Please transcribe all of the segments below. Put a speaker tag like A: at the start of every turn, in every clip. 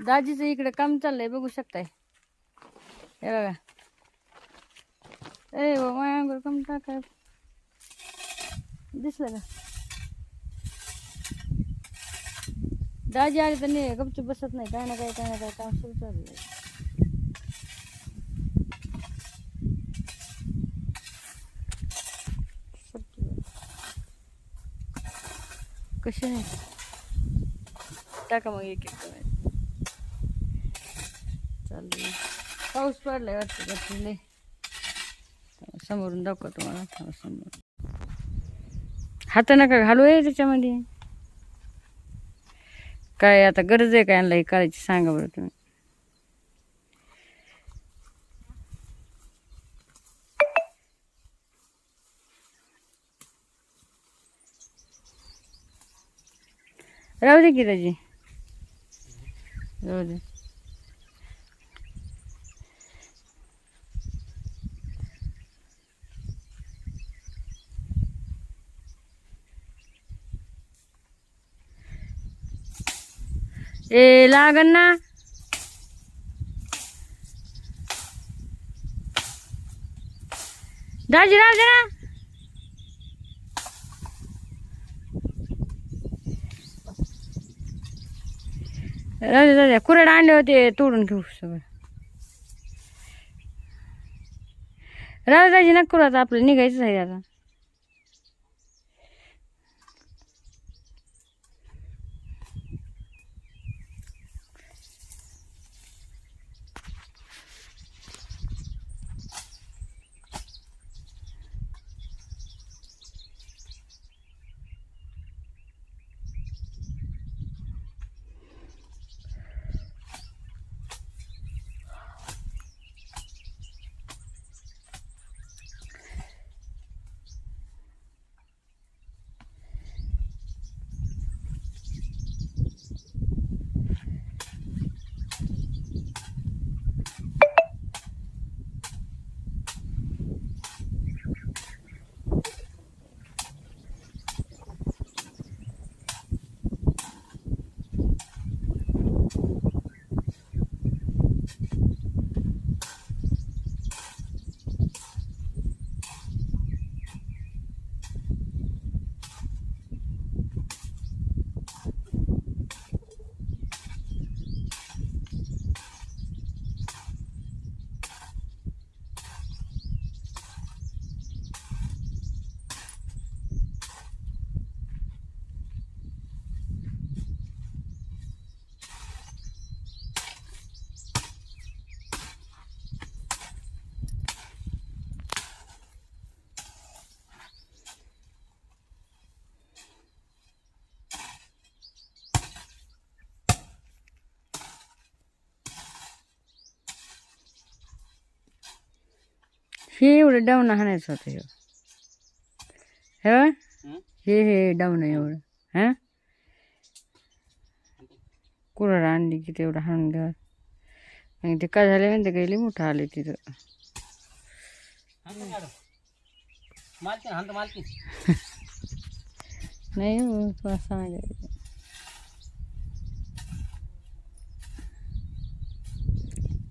A: दाजीचं इकडे काम चाललंय बघू शकताय. हे बघा. ए हो माझ्या काम टाकाय. दिसलं का? दाजी आली तर नाही गपचूप बसत नाही. काय ना काय काय ना काय काम सुरू चाललंय. कसे नाही टाका मग एक एक चाललं पाऊस पडलाय वाटतं गच्चीले समोरून दाखव तुम्हाला. समोरून. समोर हात नका घालू आहे त्याच्यामध्ये. काय आता गरज आहे काय आणलं हे करायची? सांगा बरं तुम्ही. राहू दे की राहू दे. ए लागन ना. दाजी राव जरा राजा राहू कुरड आणले होते तोडून घेऊ सगळं. राहू दे दाजी नका आपलं निघायचं आहे आता. हे एवढं डाऊन हाणायचं होतं हे. हे. हे? हे डाऊन आहे एवढं. हां? कुरड आणली की तेवढं हाणून घ्या. आणि ते काय झालं माहिती काही मोठं आले तिथं. नाही हो, सांगायचं.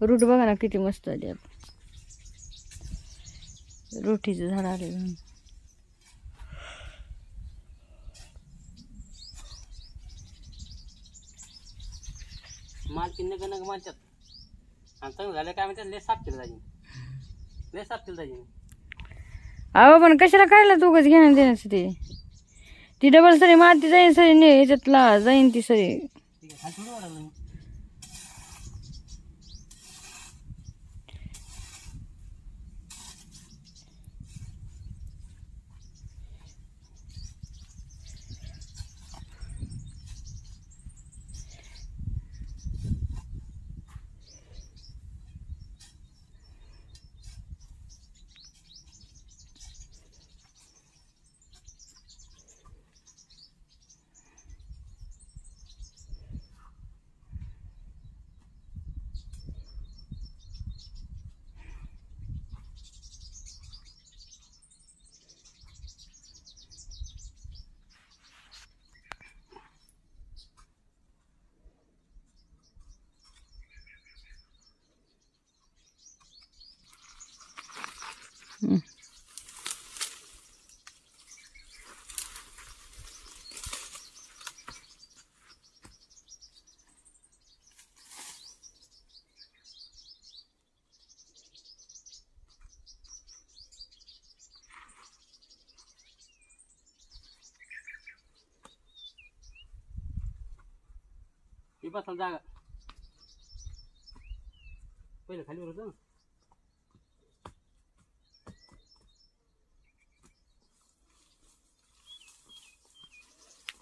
A: रूट बघा ना किती मस्त आली आपण रोटीचं झाड आले.
B: मालकीन नग नग म्हणतात. आणि चांगलं झालं काय म्हणतात लय साफ केलं दाजी लय साफ केलं दाजी
A: अहो पण कशाला काढला तू उगाच घेणं देण्यासाठी ती? डबल सरी माती जाईन सरी ने ह्याच्यातला जाईन ती सरी.
B: ठीक आहे खाली थोडं वाढवलं बसायला जागा. पहिलं खाली होतं ना.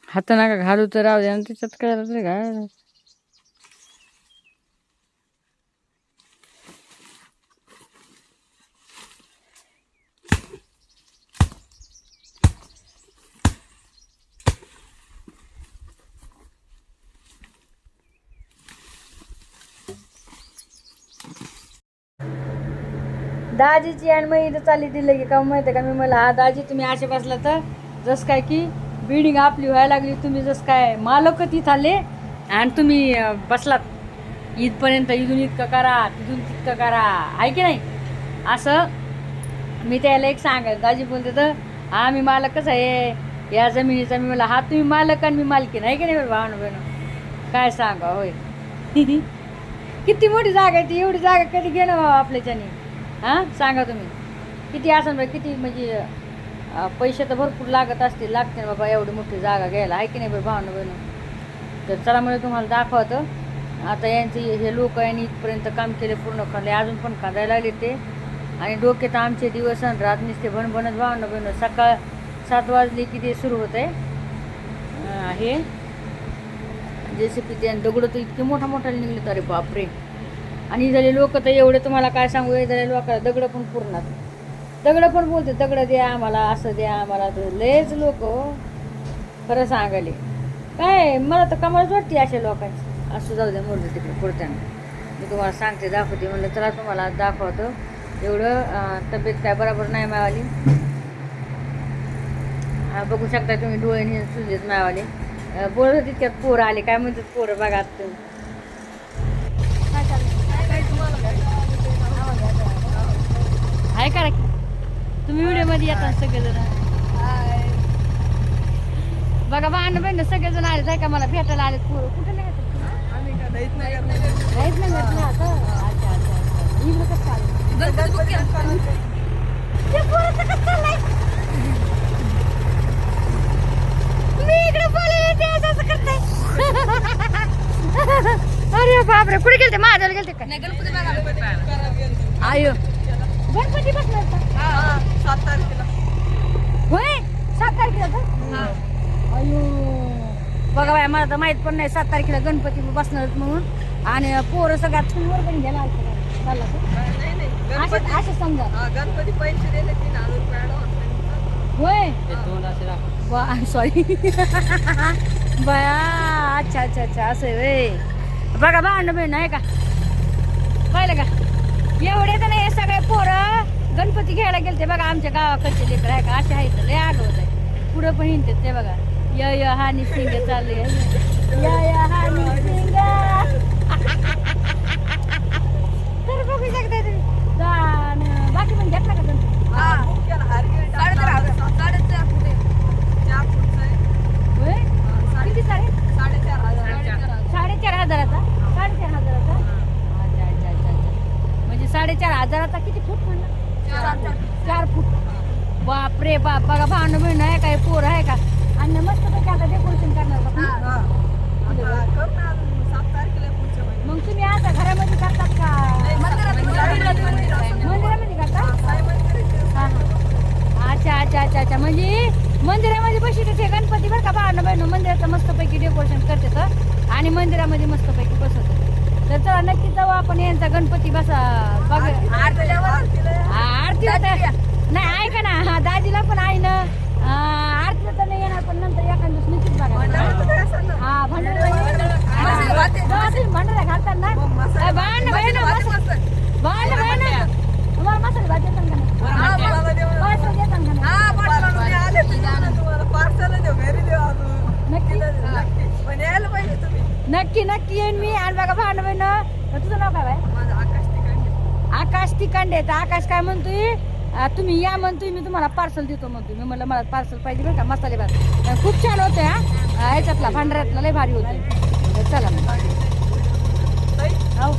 A: हात नका घालू तर राहू द्या त्याच्यात काय. घाल दाजीची आणि मग इथं चालली दिलं की का माहिती का? मी मला हा दाजी तुम्ही असे बसला तर जसं काय की बिल्डिंग आपली व्हायला लागली तुम्ही जसं काय मालक तिथं आले आणि तुम्ही बसलात. इथपर्यंत इथून इतकं करा तिथून तितकं करा. आहे की नाही? असं मी त्याला एक सांगायचं दाजी बोलते तर हा मी मालकच आहे. या जमिनीचा मी मला हा तुम्ही मालक आणि मी मालकी आहे की नाही भावना बहिण? काय सांगा होय? किती मोठी जागा आहे ती एवढी जागा कधी घेणं बाबा आपल्याच्याने? हां? सांगा तुम्ही. किती असं बरं किती म्हणजे पैसे तर भरपूर लागत असतील लागते बाबा एवढी मोठी जागा घ्यायला. आहे की नाही बरं भावना बहिणं? तर चला म्हणजे तुम्हाला दाखवतं. आता यांचे हे लोक यांनी इथपर्यंत काम केले पूर्ण खाल्ले अजून पण खांदायला लागले ते. आणि डोके तर आमचे दिवस आणि रात नुसते भणभणत भावना बहिणं. सकाळ सात वाजले की ते सुरू होत आहे. हे पी ते दगडं तर इतके मोठा मोठा निघले अरे बापरे. आणि झाले लोक तर एवढे तुम्हाला काय सांगू हे झाले लोकांना दगडं पण पुरणार. दगडं पण बोलते दगडं द्या आम्हाला असं द्या आम्हाला. तर लयच लोक हो, खरं सांगाले काय मला तर कमालच वाटते अशा लोकांची. असं जाऊ द्या मोरलं तिकडे पुरत्यांना मी तुम्हाला सांगते दाखवते. म्हणलं चला तुम्हाला दाखवतो. एवढं तब्येत काय बरोबर नाही मावाली. बघू शकता तुम्ही डोळे नाही सुजलेत मावाले. बोलत तितक्यात पोरं आले. काय म्हणतात पोरं बघा तुम्ही. आहे का? तुम्ही व्हिडिओमध्ये येतात सगळेजण. बघा बाण बहिण सगळेजण आले जाय का? मला भेटायला आले पोरं कुठे नाही राहत नाही ना आता? अच्छा अच्छा अच्छा. इकडं कसं आलं? ते पोराचं कसं चाललंय? मी इकडे बोलायला ते असं असं करताय. अरे बापरे कुठे गेलते? महादेवाला गेलते आयो. गणपती बसणार का होय? सात तारखेला का? अयो. बघा बाय मला तर माहीत पण नाही सात तारखेला गणपती बसणार म्हणून. आणि पोरं सगळ्यात फुलवर पण घ्यायला आलते चालला का? असं असं समजा.
C: गणपती पैसे दिले तीन हजार रुपये.
A: होय? सॉरी बया अच्छा अच्छा अच्छा असं आहे. बघा बहीण आहे का? पाहिलं का? एवढे तर नाही सगळे पोरं गणपती घ्यायला गेलते बघा आमच्या गावाकडचे लेकर आहे का? असे आहेत लय आठवत आहे पुढं पण हिंडतात ते बघा. य य हानी सिंग चालले हानी सिंग तर बघू शकता तुम्ही. बाकी पण घेतला का
C: हा,
A: किती साडे.
C: साडेचार
A: हजाराचा साडेचार हजाराचा अच्छा अच्छा अच्छा अच्छा म्हणजे साडेचार हजाराचा किती फूट म्हणलं
C: चार फूट.
A: चार फूट बापरे बाप बघा भांडण बहीण आहे काय पोर आहे का आणि मस्त पैकी आता डेकोरेशन करणार?
C: हा.
A: मग तुम्ही आता घरामध्ये करतात का. मंदिरामध्ये करता. हा, हा. अच्छा अच्छा अच्छा अच्छा म्हणजे मंदिरामध्ये बसले ते गणपती बरं का भांडण बहीण मंदिराचं मस्तपैकी डेकोरेशन करते तर आणि मंदिरामध्ये मस्तपैकी बसवते तर चला नक्की जाऊ आपण यांचा गणपती बसा. बघ. आरती नाही ऐका ना. हा दाजीला पण आहे ना अं, आरतीला तर नाही येणार पण नंतर एखाद दिवस नक्कीच
C: मंदिरात
A: बघा
C: काय असं ना?
A: हा भंडारा
C: मसाले भात आहे.
A: तुम्ही भंडारा घालतात ना
C: मग मसाले-
A: ए, भांड भाई ना
C: मसाले भात
A: मसाले
C: मस्त.
A: भांड भाई ना तुम्हाला मसाले भात येतात का नाही
C: हा, मला देऊ ना.
A: पार्सल देतात का नाही
C: हा, पाठवा ना. मी आले तर देऊ ना तुम्हाला. पार्सल देऊ, घरी देऊ अजून.
A: नक्की
C: नक्की. पण यायला पाहिजे तुम्ही
A: नक्की नक्की येईन मी. आणि बघा भांड भाई ना तुझं नाव काय बाय
C: आकाश
A: तिकांडे. तर आकाश काय म्हणतोय? तुम्ही या म्हणतोय मी तुम्हाला पार्सल देतो म्हणतोय. मी म्हणलं मला पार्सल पाहिजे बरं का मसाले भात. खूप छान होते हा. याच्यातला भांडाऱ्यातला लय भारी होते. चला हो